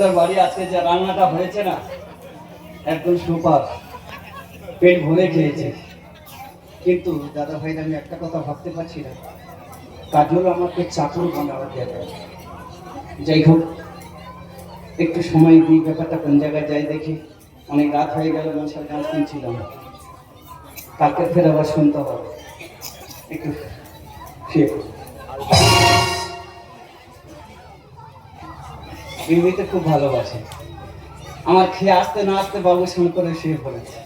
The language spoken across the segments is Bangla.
তোর বাড়ি আজকে যে রান্নাটা হয়েছে না একদম সুপার। পেট ভরে খেয়েছে। কিন্তু দাদা ভাই আমি একটা কথা ভাবতে পারছি না। কাজল আমাকে চাকর বানাবার দেবে যাই হোক একটু সময় দিই ব্যাপারটা কোন জায়গায় যাই দেখি। অনেক রাত হয়ে গেল মশার গান শুনছিলাম। কালকে ফের আবার শুনতে হবে। একটু শুয়ে বিউটিতে খুব ভালোবাসে। আমার খেয়ে আসতে না আসতে বাবু শুরু করে শুয়ে পড়েছে।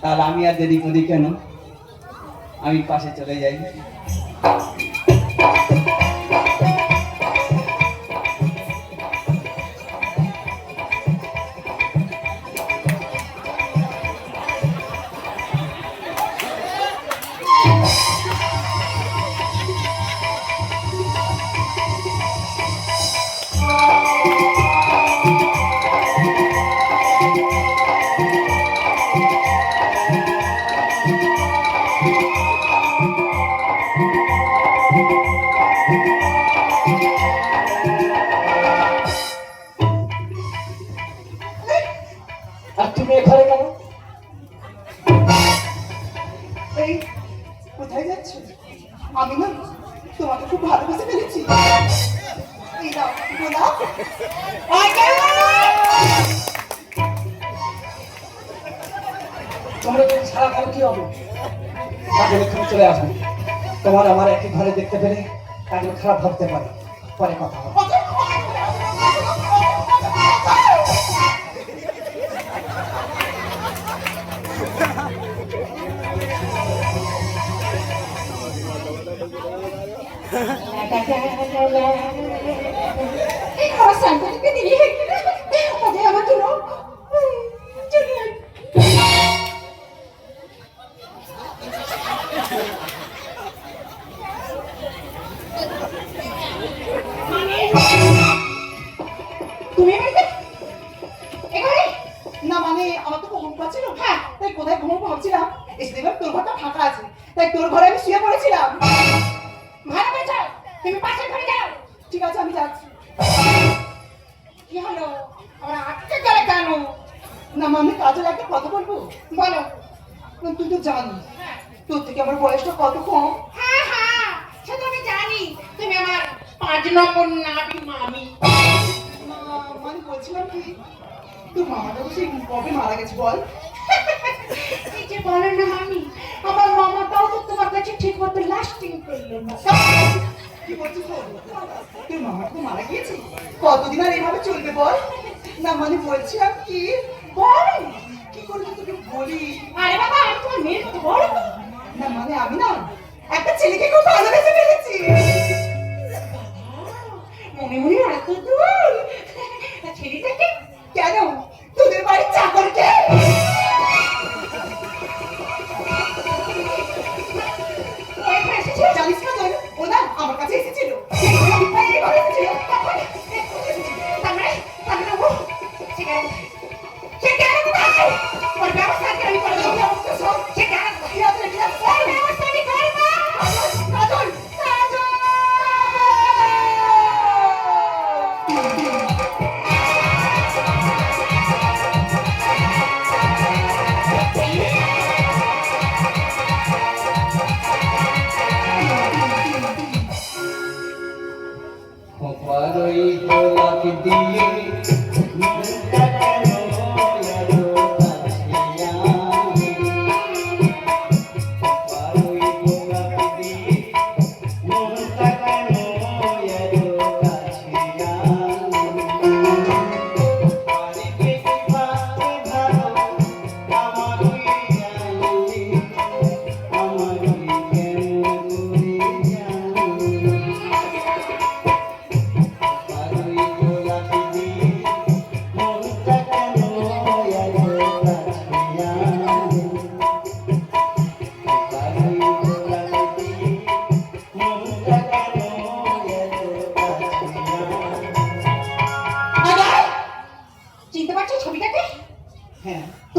তাহলে আমি আর দেরি করি কেন? আমি পাশে চলে যাই। আর কাজে খারাপ ভাবতে পারে পরে কথা হবে আমার সান্তানকে দিয়ে পাচ্ছিল হ্যাঁ তাই কোথায় ঘুমো ভাবছিলাম। এসে দেখলাম তোর ঘরটা ফাঁকা আছে। তাই তোর ঘরে আমি শুয়ে পড়েছিলাম। করে যাও, তুমি পাশের ঘরে যাও। ঠিক আছে, আমি যাচ্ছি। কি হলো? আমরা আটকে গেলে কেন? না মানে কাজের একটা কথা বলব। বলো। তুই তো জানিস, তোর থেকে আমার বয়সটা কত কম? হ্যাঁ হ্যাঁ সেটা আমি জানি। তুমি আমার পাঁচ নম্বর নাবি মামি। মানে বলছিলাম কি? তোর মামাটা তো সেই কবে মারা গেছে বল? এই যে বলেন না মামি আমার মামাটাও তো তোমার কাছে ঠিক মতো লাস্টিং করল না। কি বলছিস তোর মামা তো মারা গিয়েছে। কতদিন আর এইভাবে চলবে বল? না মানে বলছিলাম কি বল। কি করবি তোকে বলি? আরে বাবা আমি তোমার মেয়ের মতো বড়? না মানে আমি না একটা ছেলেকে খুব ভালোবেসে ফেলেছি। মনে মনে এত দূর? ছেলেটাকে কেন? তোদের বাড়ির চাকরকে জানিস না তোর? ও না আমার কাছে এসেছিল। এসেছিল।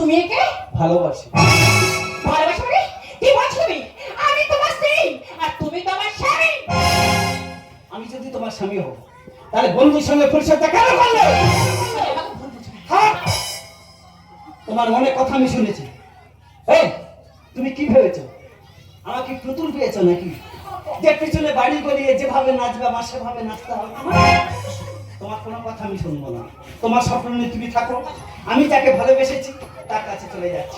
তুমি ভালোবাসি। ভালোবাসি মানে? কি বলছো তুমি? আমি তোমার স্ত্রী আর তুমি তোমার স্বামী। আমি যদি তোমার স্বামী হব তাহলে বন্ধুর সঙ্গে পরিচয়টা কেন করলে? হ্যাঁ? তোমার মনে কথা আমি শুনেছি। এই তুমি কি ভেবেছো? আমাকে পুতুল পেয়েছ নাকি? যে পিছনে বাড়ি গলিয়ে যেভাবে নাচবে আমার সেভাবে নাচতে হবে। তোমার কোনো কথা আমি শুনব না। তোমার স্বপ্ন নিয়ে তুমি থাকো। আমি তাকে ভালোবেসেছি তার কাছে চলে যাচ্ছি।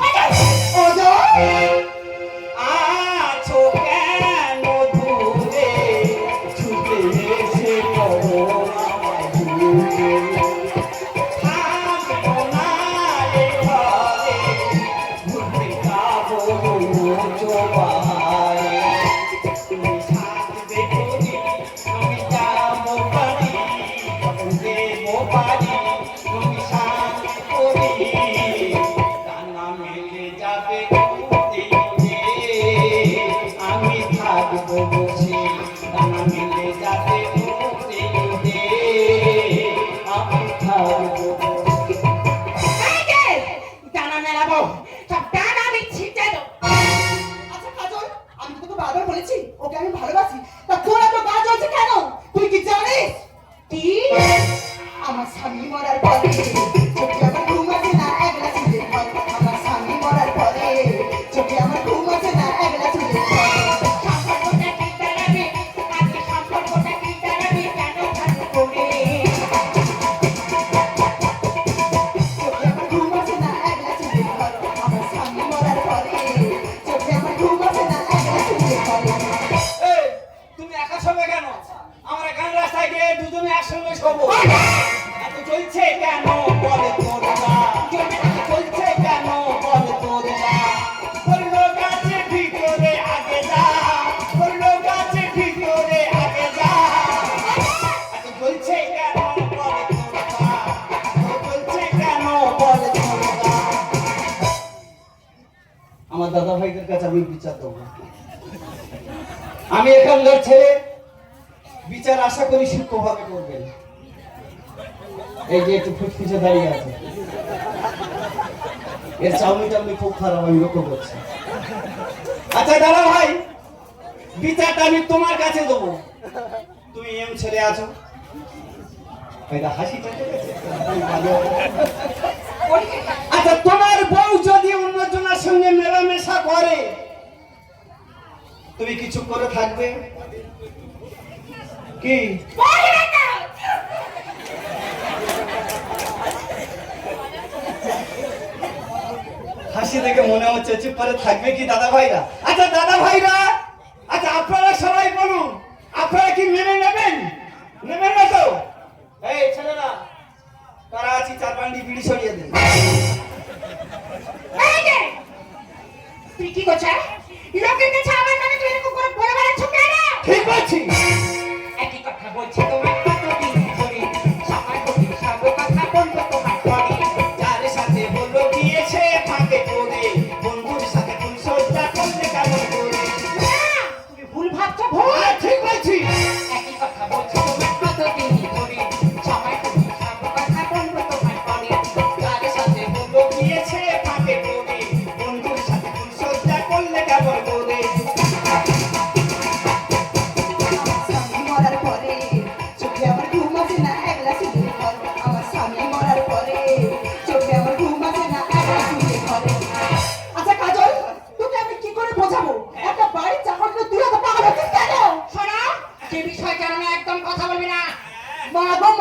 গো বুঝি মিলে যাবে। আমার দাদা ভাইদের কাছে আমি বিচার দেব। আমি এখানকার ছেলে, বিচার আশা করি সূক্ষ্মভাবে করবেন এই যে একটু ফুটফুচে দাঁড়িয়ে আছে। এর চাউমি টাউমি খুব খারাপ, আমি লক্ষ্য করছি। আচ্ছা দাদা ভাই, বিচারটা আমি তোমার কাছে দেব। তুমি এম ছেলে আছো। এটা হাসি আচ্ছা তোমার বউ যদি অন্যজনের সঙ্গে মেলামেশা করে, তুমি কিছু করে থাকবে? কি? হাসি দেখে মনে হচ্ছে চুপ করে থাকবে কি দাদা ভাইরা আচ্ছা দাদা ভাইরা আচ্ছা আপনারা সবাই বলুন, আপনারা কি মেনে নেবেন? নেবেন না তো? এই ছেলেরা আছি চার পাঁচটি বিড়ি সরিয়ে দিন তুই কি হ্যাঁ? মানে তুই এরকম করে বলে ঠিক আছে একই কথা বলছি তোমার Vai, vamos.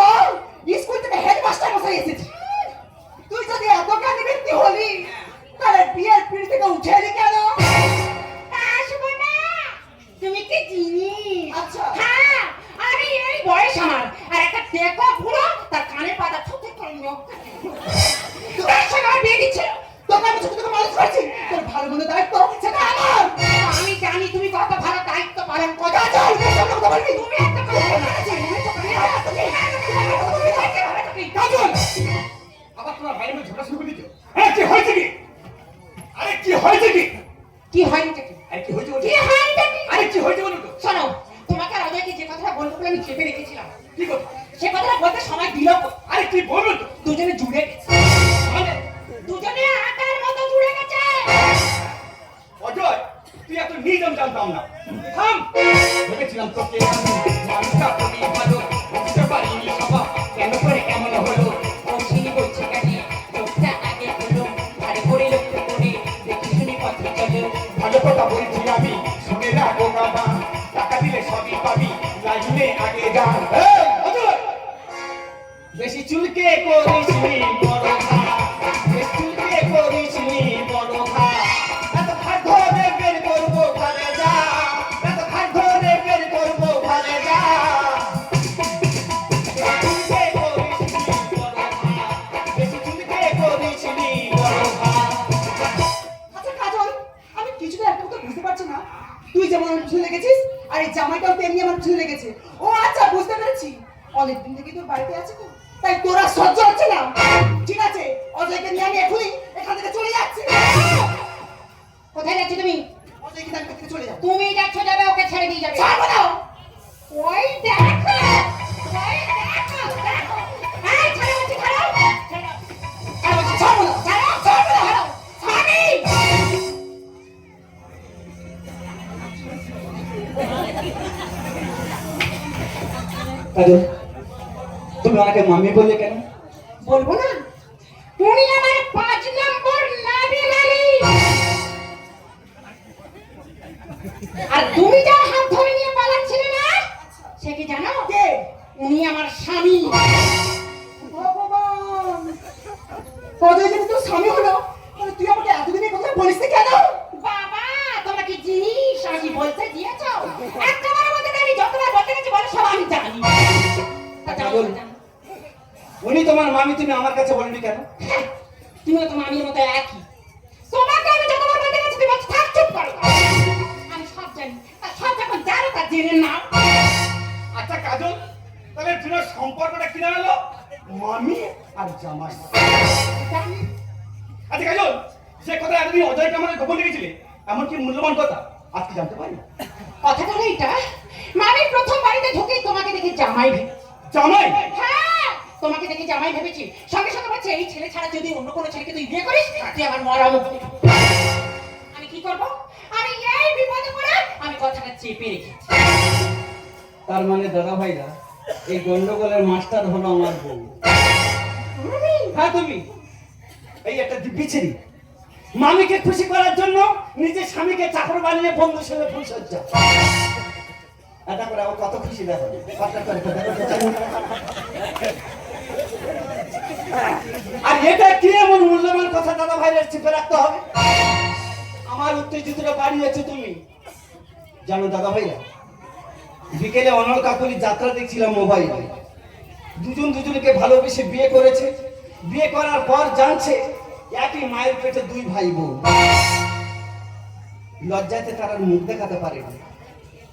কথা বলছি আমি, শুনে রাখো না মা টাকা দিলে সবই পাবি, লাইনে আগে যা বেশি চুলকে করিস বুঝতে পেরেছি? অনেকদিন থেকে তোর বাড়িতে আছে তো। তাই তোরা সহ্য হচ্ছে না। ঠিক আছে অজয়কে নিয়ে আমি এখনই এখান থেকে চলে যাচ্ছি। কোথায় যাচ্ছি তুমি? অজয়কে আমি থেকে চলে তুমি যাচ্ছ যাবে ওকে ছেড়ে দিয়ে যাবে। ছাড়বো না! ওই দেখো ওই দেখো দেখো। কাজল তুমি ওনাকে মামি বললে কেন? বলব না। জানি নাও। আচ্ছা কাজল তাহলে তোমার সম্পর্কটা কি দাঁড়াল মামি আর জামাই। আচ্ছা কাজল যে কথা এতদিন অজয়কে আমাদের গোপন রেখেছিলে এমন মূল্যবান কথা? আজকে জানতে পারি কথাটা হলো এইটা মামি প্রথম বাড়িতে ঢুকেই তোমাকে দেখে জামাই জামাই? হ্যাঁ তোমাকে দেখে জামাই ভেবেছি। সঙ্গে সঙ্গে বলছে এই ছেলে ছাড়া যদি অন্য কোনো ছেলেকে তুই বিয়ে করিস তুই আমার মরা মুখ কি করব? আমি এই বিপদে পড়ে আমি কথাটা চেপে রেখেছি। তার মানে দাদা ভাইরা এই গন্ডগোলের মাস্টার হলো আমার বউ। হ্যাঁ তুমি। এই একটা ছেড়ি মামিকে খুশি করার জন্য নিজের স্বামীকে চাকর বানিয়ে বন্ধু সঙ্গে ফুল সজ্জা এটা করে আমার কত খুশি দেখো। আর এটা কি এমন মূল্যবান কথা দাদা ভাইয়ের চিপে রাখতে হবে? আমার উত্তেজিতটা বাড়িয়েছো তুমি। জানো দাদা ভাইরা, বিকেলে অনল কাকুরি যাত্রা দেখছিলাম মোবাইলে। দুজন দুজনকে ভালোবেসে বিয়ে করেছে। বিয়ে করার পর জানছে, একই মায়ের পেটে দুই ভাই বোন লজ্জাতে তারা মুখ দেখাতে পারেনি,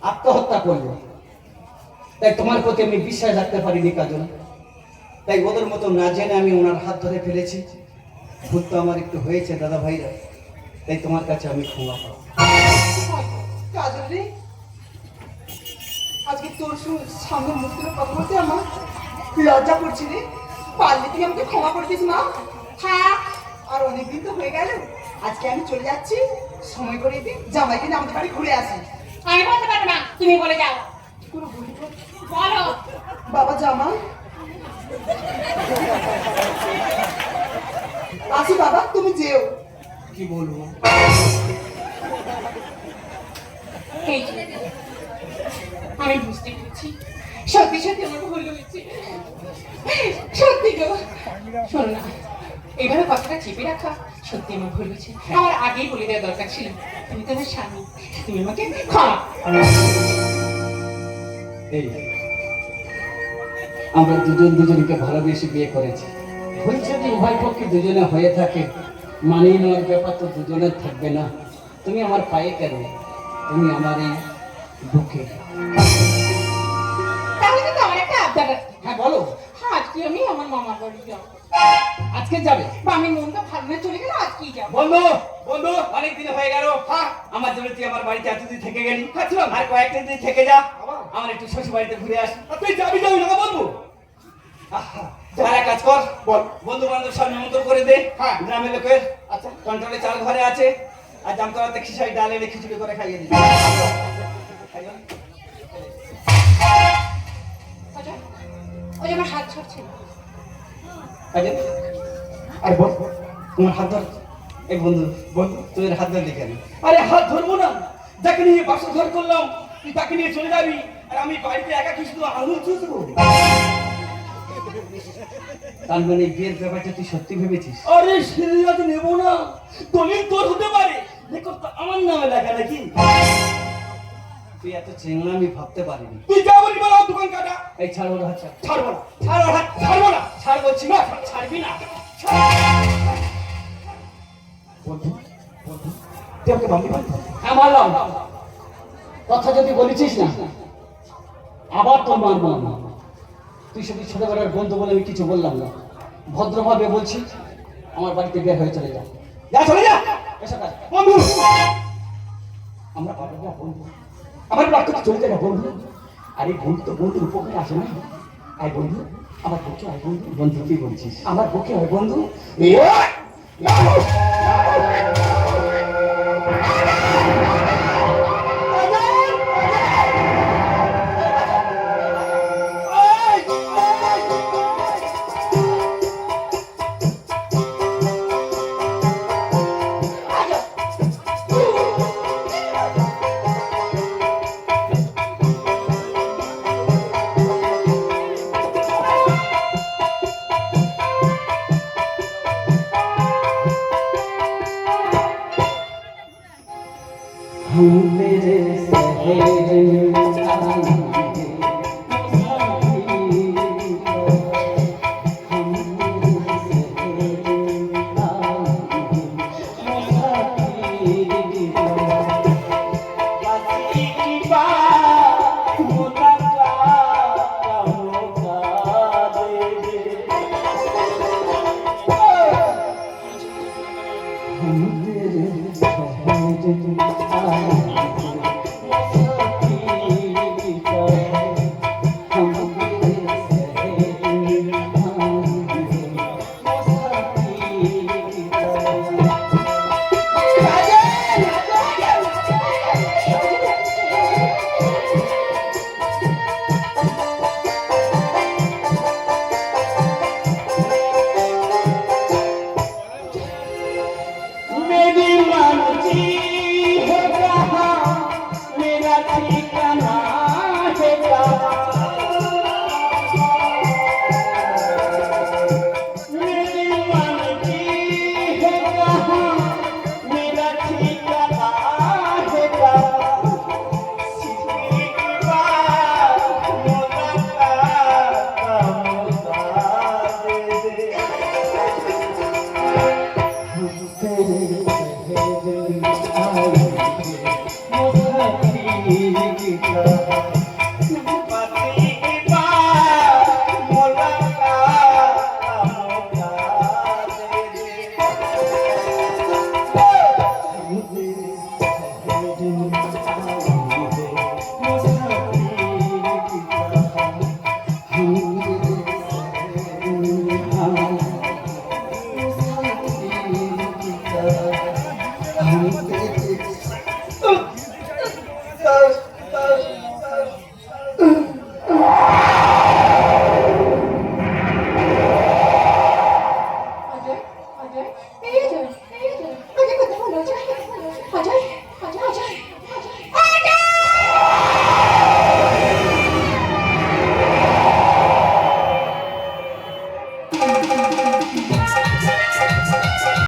আত্মহত্যা করল। তাই তোমার প্রতি আমি বিশ্বাস রাখতে পারিনি, কাজল। তাই ওদের মতো না জেনে আমি ওনার হাত ধরে ফেলেছি। ভুল তো আমার একটু হয়েছে, দাদা ভাইরা। তাই তোমার কাছে আমি ক্ষমা পাবো। কাজল রে আজকে তোর সু- সামনে মুখ তুলে কথা বলতে আমার লজ্জা করছি রে। পারলে তুই আমাকে ক্ষমা করে দিস মা। থাক আর অনেকদিন তো হয়ে গেল। আজকে আমি চলে যাচ্ছি। সময় করে দিন। জামাই কিনে আমাদের বাড়ি ঘুরে আসি। আমি বলতে পারব না। তুমি বলে যাও। কোনো বলো। বাবা জামাই। আসি বাবা তুমি যেও। কি বলব? আমি বুঝতে পেরেছি। সত্যি সত্যি আমার ভুল হয়েছে। সত্যি গো। শোনো না এইভাবে কথাটা চেপে রাখা সত্যি আমার ভুল হয়েছে। আমার আগেই বলে দেওয়া দরকার ছিল। তুমি তো আমার স্বামী তুমি আমাকে ক্ষমা। এই আমরা দুজন দুজনকে ভালোবেসে বিয়ে করেছি। ভুল যদি উভয় পক্ষে দুজনে হয়ে থাকে মানিয়ে নেওয়ার ব্যাপার তো দুজনের থাকবে না। তুমি আমার পায়ে কেন তুমি আমার এই বুকে। তাহলে কিন্তু আমার একটা আবদার আছে। হ্যাঁ বলো। হ্যাঁ আজকে আমি আমার মামার বাড়ি যাব। আজকে যাবে? বা আমি মনটা ভালো না চলে গেলে আজকেই যাব। বন্ধু বন্ধু অনেক দিন হয়ে গেল। হ্যাঁ আমার জন্য তুই আমার বাড়িতে এতদিন থেকে গেলি। খাচ্ছিলাম আর দিন থেকে যা। আমার একটু শ্বশুর বাড়িতে ঘুরে আস। তুই যাবি যাবি না বলব তারা কাজ কর। বল। বন্ধু বান্ধব সব নিমন্ত্রণ করে দে। হ্যাঁ। গ্রামের লোকের আচ্ছা। কন্ট্রোলে চাল ঘরে আছে। আর জামতলাতে খিসাই ডাল এনে খিচুড়ি করে খাইয়ে। অজয় ওই যে আমার হাত ছড়ছে আর বল তোমার হাত ধর। এই বন্ধু বন্ধু তুই এর হাত ধর আরে হাত ধরবো না। যাকে নিয়ে বাসর ঘর করলাম তুই তাকে নিয়ে চলে যাবি। আর আমি বাড়িতে একা কি আলু চুষবো তার মানে বিয়ের ব্যাপারটা তুই সত্যি ভেবেছিস। আরে সিরিয়াস নেব না। দলিল তোর হতে পারে। দেখো আমার নামে লেখা নাকি? তুই এত চেংলা আমি ভাবতে পারিনি। তুই যা বলি বলো দোকান কাটা। এই। ছাড়বো না ছাড়বো না ছাড়বো না। ছাড় বলছি না ছাড়বি না। বন্ধু বন্ধু তুই আমাকে হ্যাঁ মারলাম কথা যদি বলেছিস না আবার তোর মারবো না তুই শুধু ছোটবেলার বন্ধু বলে আমি কিছু বললাম না। ভদ্রভাবে বলছি আমার বাড়িতে বের হয়ে চলে যা। যা চলে যা! এসব কাজ। বন্ধু! আমরা পাবো না বন্ধু। আমার বাক্য চলে যায় না বন্ধু। আরে বন্ধু তো বন্ধুর উপকারে আসে না। আয় বন্ধু আমার পক্ষে আয় বন্ধু। বন্ধু কি বলছিস? আমার পক্ষে আয় বন্ধু।